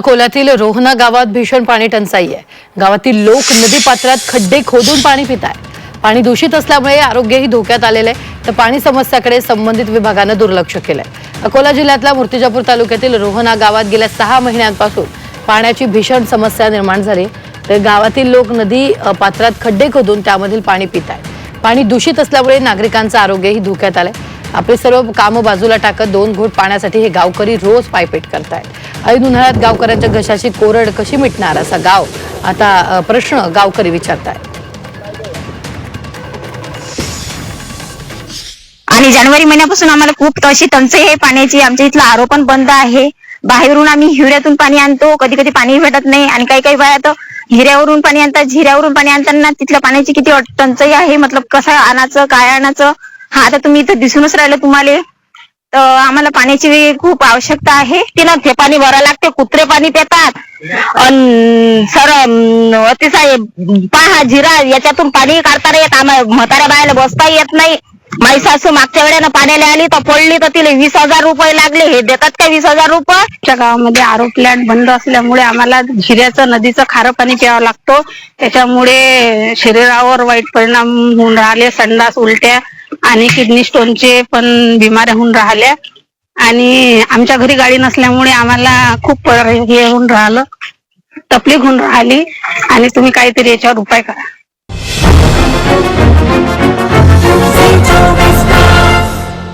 अकोल्यातील रोहना गावात भीषण पाणी टंचाई आहे. गावातील लोक नदी पात्रात खड्डे खोदून पाणी पित आहे पाणी दूषित असल्यामुळे आरोग्यही धोक्यात आलेलं आहे. तर पाणी समस्याकडे संबंधित विभागानं दुर्लक्ष केलंय. अकोला जिल्ह्यातल्या मूर्तिजापूर तालुक्यातील रोहना गावात गेल्या सहा महिन्यांपासून पाण्याची भीषण समस्या निर्माण झाली. तर गावातील लोक नदी पात्रात खड्डे खोदून त्यामधील पाणी पित आहेत पाणी दूषित असल्यामुळे नागरिकांचं आरोग्यही धोक्यात आलंय. आपले सर्व कामं बाजूला टाकत दोन घोट पाण्यासाठी हे गावकरी रोज पायपेट करतायत. ऐन उन्हाळ्यात गावकऱ्यांच्या घशाची कोरड कशी मिटणार असा गाव आता प्रश्न गावकरी विचारतायत. आणि जानेवारी महिन्यापासून आम्हाला खूप अशी टंचाई आहे पाण्याची. आमच्या इथला आरो पण बंद आहे. बाहेरून आम्ही हिऱ्यातून पाणी आणतो. कधी कधी पाणी भेटत नाही. आणि काही काही बाया तर हिऱ्यावरून पाणी आणतात. झिऱ्यावरून पाणी आणताना तिथल्या पाण्याची किती टंचाई आहे. मतलब कसं आणायचं काय आणायचं हा आता तुम्ही इथं दिसूनच राहिलं तुम्हाला. तर आम्हाला पाण्याची खूप आवश्यकता आहे. तिला ते पाणी भरावं लागते कुत्रे पाणी देतात. अन सर अतिशय पहा जिरा याच्यातून पाणी काढता येत. आम्हाला म्हाताऱ्या बायाला बसता येत नाही. माई सासू मागच्या वेळेला पाण्याला आली तर पडली तर तिला वीस हजार रुपये लागले. हे देतात का वीस हजार रुपये? आमच्या गावामध्ये आरो प्लॅन्ट बंद असल्यामुळे आम्हाला झिऱ्याचं नदीचं खारं पाणी प्यावं लागतो. त्याच्यामुळे शरीरावर वाईट परिणाम होऊन राहिले संडास उलट्या. आणि किडनी स्टोनचे पण बिमाऱ्या होऊन राहिल्या. आणि आमच्या घरी गाडी नसल्यामुळे आम्हाला खूप हे होऊन राहिलं. तकलीफ होऊन राहिली. आणि तुम्ही काहीतरी याच्यावर उपाय करा.